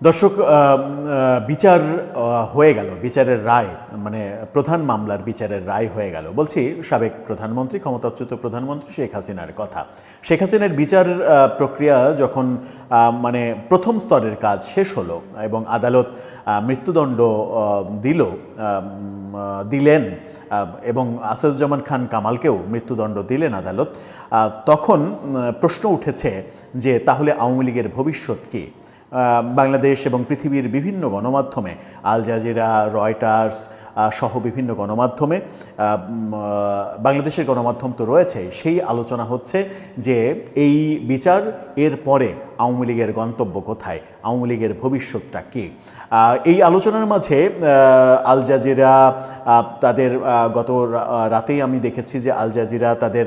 দর্শক বিচার হয়ে গেল, বিচারের রায় মানে প্রধান মামলার বিচারের রায় হয়ে গেল। বলছি, সাবেক প্রধানমন্ত্রী, ক্ষমতাচ্যুত প্রধানমন্ত্রী শেখ হাসিনার কথা। শেখ হাসিনার বিচার প্রক্রিয়া যখন মানে প্রথম স্তরের কাজ শেষ হলো এবং আদালত মৃত্যুদণ্ড দিল দিলেন এবং আসাদুজ্জামান খান কামালকেও মৃত্যুদণ্ড দিলেন আদালত তখন প্রশ্ন উঠেছে যে তাহলে আওয়ামী লীগের ভবিষ্যৎ কী? বাংলাদেশ এবং পৃথিবীর বিভিন্ন গণমাধ্যমে আল জাজিরা রয়টার্স সহ বিভিন্ন গণমাধ্যমে বাংলাদেশের গণমাধ্যম তো রয়েছে সেই আলোচনা হচ্ছে যে এই বিচার এর পরে আওয়ামী লীগের গন্তব্য কোথায়, আওয়ামী লীগের ভবিষ্যৎটা কী? এই আলোচনার মাঝে আল জাজিরা তাদের গত রাতেই আমি দেখেছি যে আল জাজিরা তাদের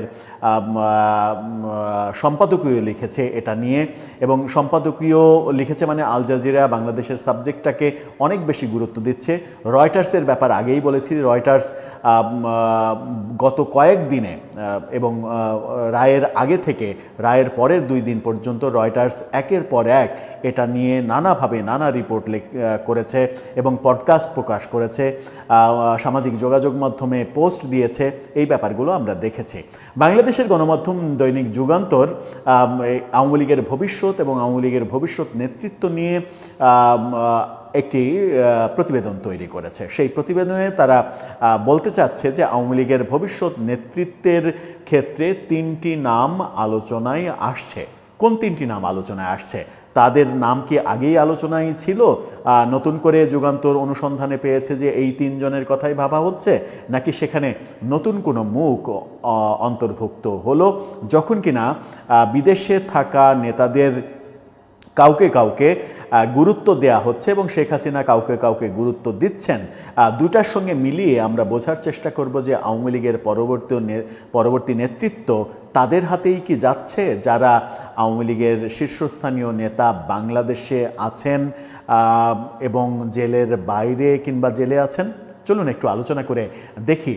সম্পাদকীয় লিখেছে এটা নিয়ে এবং সম্পাদকীয় লিখেছে মানে আল জাজিরা বাংলাদেশের সাবজেক্টটাকে অনেক বেশি গুরুত্ব দিচ্ছে। রয়টার্সের ব্যাপার আগেই বলেছি রয়টার্স গত কয়েক দিনে এবং রায়ের আগে থেকে, রায়ের পরের দুই দিন পর্যন্ত রয়টার্স একের পর এক এটা নিয়ে নানাভাবে নানা রিপোর্ট করেছে এবং পডকাস্ট প্রকাশ করেছে সামাজিক যোগাযোগ মাধ্যমে পোস্ট দিয়েছে, এই ব্যাপারগুলো আমরা দেখেছি। বাংলাদেশের গণমাধ্যম দৈনিক যুগান্তর আওয়ামী লীগের ভবিষ্যৎ এবং আওয়ামী লীগের ভবিষ্যৎ নেতৃত্ব নিয়ে একটি প্রতিবেদন তৈরি করেছে। সেই প্রতিবেদনে তারা বলতে চাচ্ছে যে আওয়ামী লীগের ভবিষ্যৎ নেতৃত্বের ক্ষেত্রে তিনটি নাম আলোচনায় আসছে। কোন তিনটি নাম আলোচনায় আসছে? তাদের নাম কি আগেই আলোচনায় ছিল? নতুন করে যুগান্তর অনুসন্ধানে পেয়েছে যে এই তিনজনের কথাই ভাবা হচ্ছে? নাকি সেখানে নতুন কোনো মুখ অন্তর্ভুক্ত হলো? যখন কিনা বিদেশে থাকা নেতাদের কাউকে কাউকে গুরুত্ব দেয়া হচ্ছে এবং শেখ হাসিনা কাউকে কাউকে গুরুত্ব দিচ্ছেন। দুটার সঙ্গে মিলিয়ে আমরা বোঝার চেষ্টা করব যে আওয়ামী লীগের পরবর্তী পরবর্তী নেতৃত্ব তাদের হাতেই কি যাচ্ছে? যারা আওয়ামী লীগের শীর্ষস্থানীয় নেতা বাংলাদেশে আছেন এবং জেলের বাইরে কিংবা জেলে আছেন? চলুন একটু আলোচনা করে দেখি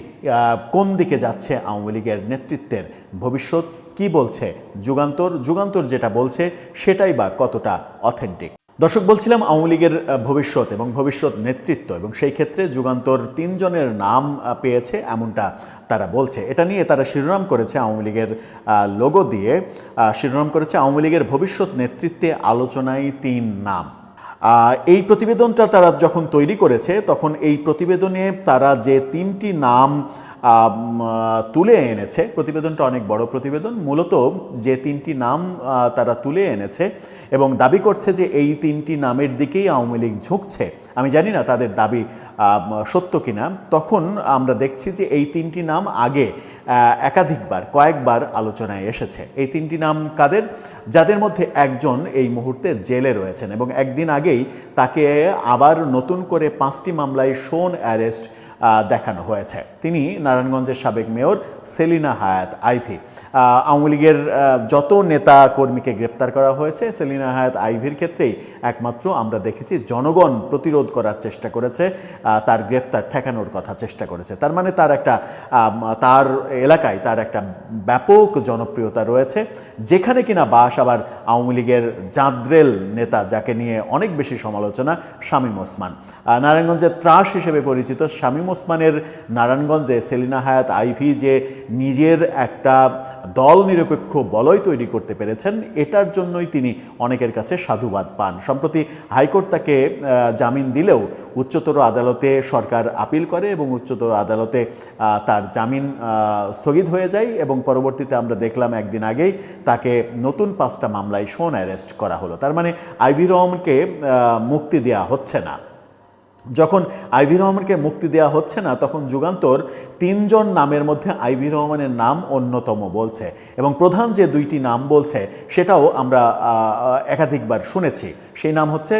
কোন দিকে যাচ্ছে আওয়ামী লীগের নেতৃত্বের ভবিষ্যৎ কি বলছে যুগান্তর? যুগান্তর যেটা বলছে, সেটাই বা কতটা অথেন্টিক দর্শক, বলছিলাম আওয়ামী লীগের ভবিষ্যৎ এবং ভবিষ্যৎ নেতৃত্ব এবং সেই ক্ষেত্রে যুগান্তর তিনজনের নাম পেয়েছে এমনটা তারা বলছে। এটা নিয়ে তারা শিরোনাম করেছে আওয়ামী লীগের লোগো দিয়ে। শিরোনাম করেছে আওয়ামী লীগের ভবিষ্যৎ নেতৃত্বে আলোচনায় তিন নাম। এই প্রতিবেদনটা তারা যখন তৈরি করেছে, তখন এই প্রতিবেদনে তারা যে তিনটি নাম তুলে এনেছে। প্রতিবেদনটা অনেক বড় প্রতিবেদন। মূলত যে তিনটি নাম তারা তুলে এনেছে এবং দাবি করছে যে এই তিনটি নামের দিকেই আওয়ামী লীগ ঝুঁকছে। আমি জানি না তাদের দাবি সত্য কিনা। তখন আমরা দেখছি যে এই তিনটি নাম আগে একাধিকবার, কয়েকবার আলোচনায় এসেছে। এই তিনটি নাম কাদের? যাদের মধ্যে একজন এই মুহূর্তে জেলে রয়েছেন এবং একদিন আগেই তাকে আবার নতুন করে পাঁচটি মামলায় শোন অ্যারেস্ট দেখানো হয়েছে। তিনি নারায়ণগঞ্জের সাবেক মেয়র সেলিনা হায়াত আইভি। আওয়ামী লীগের যত নেতা কর্মীকে গ্রেপ্তার করা হয়েছে, সেলিনা হায়াত আইভির ক্ষেত্রেই একমাত্র আমরা দেখেছি, জনগণ প্রতিরোধ করার চেষ্টা করেছে তার গ্রেপ্তার ঠেকানোর কথা চেষ্টা করেছে। তার মানে তার একটা তার এলাকায় তার একটা ব্যাপক জনপ্রিয়তা রয়েছে, যেখানে কিনা বাস আবার আওয়ামী লীগের জাদ্রেল নেতা, যাকে নিয়ে অনেক বেশি সমালোচনা, শামীম ওসমান। নারায়ণগঞ্জের ত্রাস হিসেবে পরিচিত শামীম ওসমানের নারায়ণগঞ্জে সেলিনা হায়াত আইভি যে নিজের একটা দল নিরপেক্ষ বলয় তৈরি করতে পেরেছেন এটার জন্যই তিনি অনেকের কাছে সাধুবাদ পান। সম্প্রতি হাইকোর্ট তাকে জামিন দিলেও উচ্চতর আদালতে সরকার আপিল করে এবং উচ্চতর আদালতে তার জামিন স্থগিত হয়ে যায় এবং পরবর্তীতে আমরা দেখলাম একদিন আগেই তাকে নতুন পাঁচটা মামলায় শোন অ্যারেস্ট করা হলো। তার মানে আইভি রহমানকে আহ, মুক্তি দেওয়া হচ্ছে না। যখন আইভি রহমানকে মুক্তি দেওয়া হচ্ছে না, তখন যুগান্তর তিনজন নামের মধ্যে আইভি রহমানের নাম অন্যতম বলছে এবং প্রধান যে দুইটি নাম বলছে, সেটাও আমরা একাধিকবার শুনেছি। সেই নাম হচ্ছে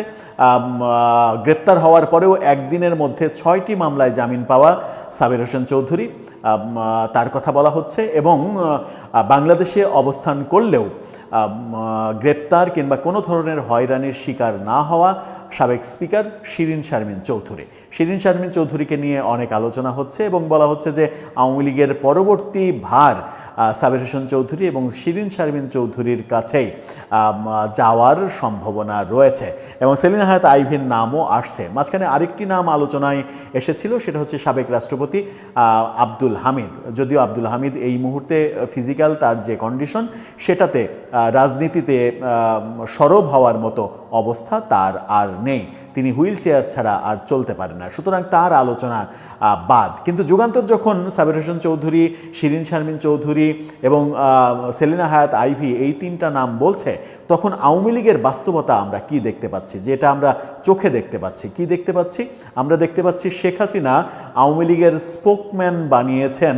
গ্রেপ্তার হওয়ার পরেও একদিনের মধ্যে ছয়টি মামলায় জামিন পাওয়া সাবির হোসেন চৌধুরী তার কথা বলা হচ্ছে এবং বাংলাদেশে অবস্থান করলেও গ্রেপ্তার কিংবা কোনো ধরনের হয়রানির শিকার না হওয়া সাবেক স্পিকার শিরিন শারমিন চৌধুরী। শিরিন শারমিন চৌধুরীকে নিয়ে অনেক আলোচনা হচ্ছে এবং বলা হচ্ছে যে আওয়ামী লীগের পরবর্তী ভার সাবির হোসেন চৌধুরী এবং শিরিন শারমিন চৌধুরীর কাছেই যাওয়ার সম্ভাবনা রয়েছে। এবং সেলিনা হায়াত আইভির নামও আসছে। মাঝখানে আরেকটি নাম আলোচনায় এসেছিল, সেটা হচ্ছে সাবেক রাষ্ট্রপতি আব্দুল হামিদ। যদিও আব্দুল হামিদ এই মুহূর্তে ফিজিক্যাল তার যে কন্ডিশন, সেটাতে রাজনীতিতে সরব হওয়ার মতো অবস্থা তার আর নেই। তিনি হুইল চেয়ার ছাড়া আর চলতে পারে না। সুতরাং তার আলোচনা বাদ। কিন্তু যুগান্তর যখন সাবির হোসেন চৌধুরী, শিরিন শারমিন চৌধুরী এবং আহ, সেলিনা হায়াত আইভি এই তিনটা নাম বলছে তখন আওয়ামী লীগের বাস্তবতা আমরা কি দেখতে পাচ্ছি? যেটা আমরা চোখে দেখতে পাচ্ছি। কি দেখতে পাচ্ছি? আমরা দেখতে পাচ্ছি শেখ হাসিনা আওয়ামী লীগের স্পোকম্যান বানিয়েছেন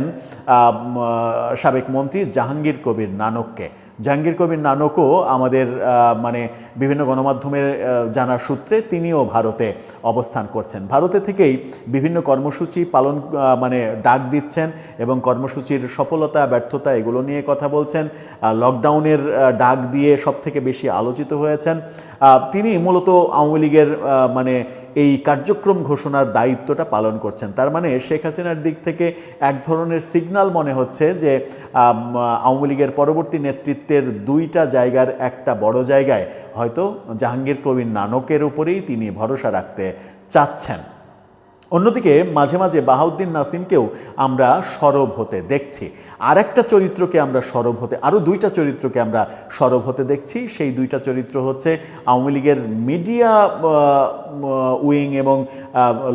সাবেক মন্ত্রী জাহাঙ্গীর কবির নানককে। জাহাঙ্গীর কবির নানকও আমাদের মানে বিভিন্ন গণমাধ্যমের জানার সূত্রে তিনিও ভারতে অবস্থান করছেন। ভারতে থেকেই বিভিন্ন কর্মসূচি পালন মানে ডাক দিচ্ছেন এবং কর্মসূচির সফলতা, ব্যর্থতা এগুলো নিয়ে কথা বলছেন। লকডাউনের ডাক দিয়ে সবথেকে বেশি আলোচিত হয়েছেন। তিনি মূলত আওয়ামী লীগের মানে এই কার্যক্রম ঘোষণার দায়িত্বটা পালন করছেন। তার মানে শেখ হাসিনার দিক থেকে এক ধরনের সিগনাল মনে হচ্ছে যে আওয়ামী লীগের পরবর্তী নেতৃত্বের দুইটা জায়গার একটা বড় জায়গায় হয়তো জাহাঙ্গীর কবির নানকের উপরেই তিনি ভরসা রাখতে চাচ্ছেন। অন্যদিকে মাঝে মাঝে বাহাউদ্দিন নাসিমকেও আমরা সরব হতে দেখছি। আর একটা চরিত্রকে আমরা সরব হতে, আরও দুইটা চরিত্রকে আমরা সরব হতে দেখছি। সেই দুইটা চরিত্র হচ্ছে আওয়ামী লীগের মিডিয়া উইং এবং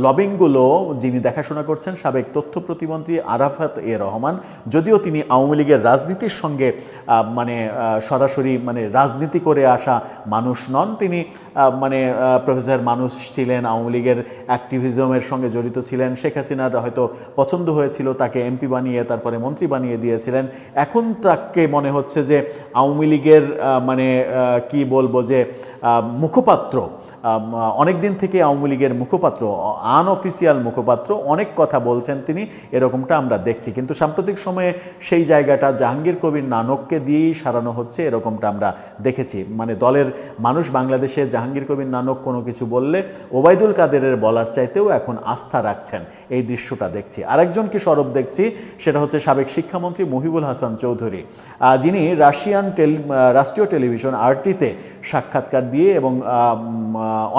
লবিংগুলো যিনি দেখাশোনা করছেন, সাবেক তথ্য প্রতিমন্ত্রী আরাফাত এ রহমান। যদিও তিনি আওয়ামী লীগের রাজনীতির সঙ্গে মানে সরাসরি মানে রাজনীতি করে আসা মানুষ নন। তিনি মানে প্রফেসর মানুষ ছিলেন আওয়ামী লীগের অ্যাক্টিভিজমের সঙ্গে জড়িত ছিলেন। শেখ হাসিনার হয়তো পছন্দ হয়েছিল, তাকে এমপি বানিয়ে, তারপরে মন্ত্রী বানিয়ে দিয়েছিলেন। এখন তাকে মনে হচ্ছে যে আওয়ামী লীগের মানে কি বলব যে মুখপাত্র অনেক দিন থেকে আওয়ামী লীগের মুখপাত্র, আনঅফিসিয়াল মুখপাত্র, অনেক কথা বলছেন তিনি, এরকমটা আমরা দেখছি। কিন্তু সাম্প্রতিক সময়ে সেই জায়গাটা জাহাঙ্গীর কবির নানককে দিয়েই সারানো হচ্ছে, এরকমটা আমরা দেখেছি। মানে দলের মানুষ বাংলাদেশে জাহাঙ্গীর কবির নানক কোনো কিছু বললে, ওবায়দুল কাদেরের বলার চাইতেও এখন আস্থা রাখছেন। এই দৃশ্যটা দেখছি। আরেকজনকে সরব দেখছি, সেটা হচ্ছে সাবেক শিক্ষামন্ত্রী মহিবুল হাসান চৌধুরী। যিনি রাশিয়ান টেল রাষ্ট্রীয় টেলিভিশন আরটিতে সাক্ষাৎকার দিয়ে এবং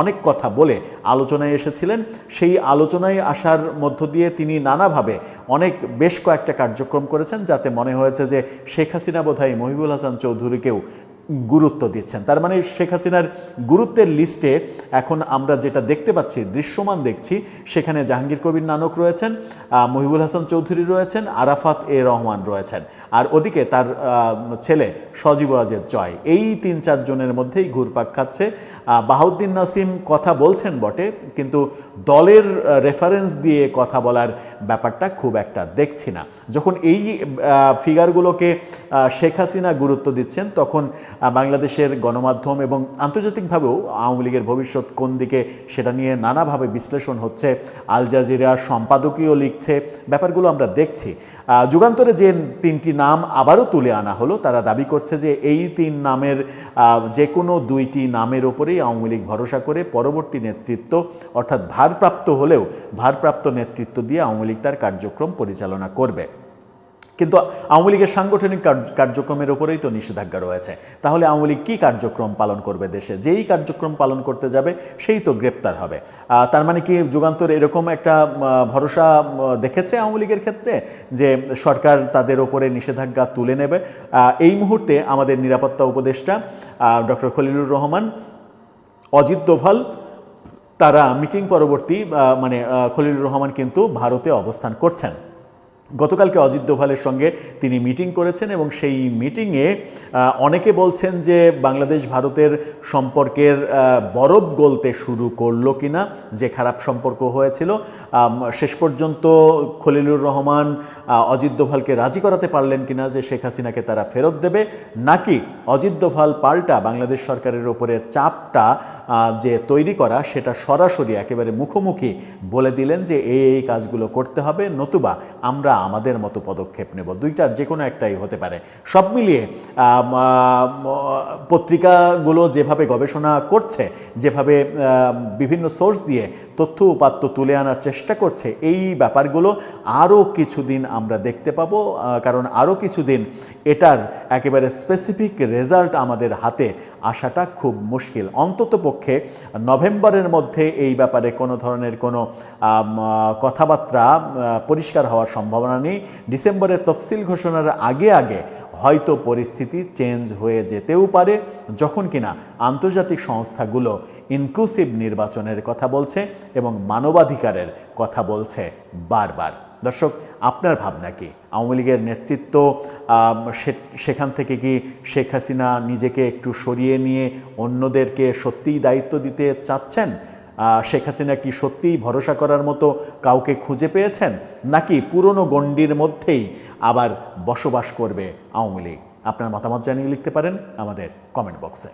অনেক কথা বলে আলোচনায় এসেছিলেন। সেই আলোচনায় আসার মধ্য দিয়ে তিনি নানাভাবে অনেক, বেশ কয়েকটা কার্যক্রম করেছেন, যাতে মনে হয়েছে যে শেখ হাসিনা বোধহয় মহিবুল হাসান চৌধুরীকেও গুরুত্ব দিচ্ছেন। তার মানে শেখ হাসিনার গুরুত্বের লিস্টে এখন আমরা যেটা দেখতে পাচ্ছি, দৃশ্যমান দেখছি, সেখানে জাহাঙ্গীর কবির নানক রয়েছেন মহিবুল হাসান চৌধুরী রয়েছেন, আরাফাত এ রহমান রয়েছেন। আর ওদিকে তার ছেলে সজীব আজের জয়। এই তিন চারজনের মধ্যেই ঘুরপাক খাচ্ছে। বাহাউদ্দিন নাসিম কথা বলছেন বটে, কিন্তু দলের রেফারেন্স দিয়ে কথা বলার ব্যাপারটা খুব একটা দেখছি না। যখন এই ফিগারগুলোকে শেখ হাসিনা গুরুত্ব দিচ্ছেন, তখন বাংলাদেশের গণমাধ্যম এবং আন্তর্জাতিকভাবেও আওয়ামী লীগের ভবিষ্যৎ কোন দিকে সেটা নিয়ে নানাভাবে বিশ্লেষণ হচ্ছে। আল জাজিরা সম্পাদকীয় লিখছে, ব্যাপারগুলো আমরা দেখছি। যুগান্তরে যে তিনটি নাম আবারও তুলে আনা হলো, তারা দাবি করছে যে এই তিন নামের যে কোনো দুইটি নামের ওপরেই আওয়ামী লীগ ভরসা করে পরবর্তী নেতৃত্ব, অর্থাৎ ভারপ্রাপ্ত হলেও ভারপ্রাপ্ত নেতৃত্ব দিয়ে আওয়ামী লীগ তার কার্যক্রম পরিচালনা করবে। কিন্তু আওয়ামী লীগের সাংগঠনিক কার্যক্রমের ওপরেই তো নিষেধাজ্ঞা রয়েছে। তাহলে আওয়ামী লীগ কী কার্যক্রম পালন করবে দেশে? যেই কার্যক্রম পালন করতে যাবে, সেই তো গ্রেপ্তার হবে। তার মানে কি যুগান্তর এরকম একটা ভরসা দেখেছে আওয়ামী লীগের ক্ষেত্রে? যে সরকার তাদের ওপরে নিষেধাজ্ঞা তুলে নেবে। এই মুহূর্তে আমাদের নিরাপত্তা উপদেষ্টা ডক্টর খলিলুর রহমান, অজিত দোভাল, তারা মিটিং পরবর্তী মানে খলিলুর রহমান কিন্তু ভারতে অবস্থান করছেন। গতকালকে অজিত দোভালের সঙ্গে তিনি মিটিং করেছেন এবং সেই মিটিংয়ে অনেকে বলছেন যে বাংলাদেশ ভারতের সম্পর্কের বরফ গলতে শুরু করল কিনা, যে খারাপ সম্পর্ক হয়েছিল। শেষ পর্যন্ত খলিলুর রহমান অজিত দোভালকে রাজি করাতে পারলেন কিনা যে শেখ হাসিনাকে তারা ফেরত দেবে, নাকি অজিত দোভাল পাল্টা বাংলাদেশ সরকারের ওপরে চাপটা যে তৈরি করা সেটা সরাসরি একেবারে মুখোমুখি বলে দিলেন যে এই এই কাজগুলো করতে হবে, নতুবা আমরা আমাদের মতো পদক্ষেপ নেব। দুইটার যে কোনো একটাই হতে পারে। সব মিলিয়ে পত্রিকাগুলো যেভাবে গবেষণা করছে, যেভাবে বিভিন্ন সোর্স দিয়ে তথ্য উপাত্ত তুলে আনার চেষ্টা করছে, এই ব্যাপারগুলো আরও কিছুদিন আমরা দেখতে পাবো। কারণ আরও কিছুদিন এটার একেবারে স্পেসিফিক রেজাল্ট আমাদের হাতে আসাটা খুব মুশকিল। অন্তত পক্ষে নভেম্বরের মধ্যে এই ব্যাপারে কোনো ধরনের কোনো কথাবার্তা পরিষ্কার হওয়ার সম্ভাবনা নেই ডিসেম্বরের তফসিল ঘোষণার আগে আগে, হয়তো পরিস্থিতি চেঞ্জ হয়ে যেতেও পারে, যখন কিনা আন্তর্জাতিক সংস্থাগুলো ইনক্লুসিভ নির্বাচনের কথা বলছে এবং মানবাধিকারের কথা বলছে বারবার। দর্শক, আপনার ভাবনা কি? আওয়ামী লীগের নেতৃত্ব সেখান থেকে কি শেখ হাসিনা নিজেকে একটু সরিয়ে নিয়ে অন্যদেরকে সত্যিই দায়িত্ব দিতে চাচ্ছেন? শেখ হাসিনা কি সত্যিই ভরসা করার মতো কাউকে খুঁজে পেয়েছেন? নাকি পুরনো গণ্ডির মধ্যেই আবার বসবাস করবে আওয়ামী লীগ? আপনার মতামত জানিয়ে লিখতে পারেন আমাদের কমেন্ট বক্সে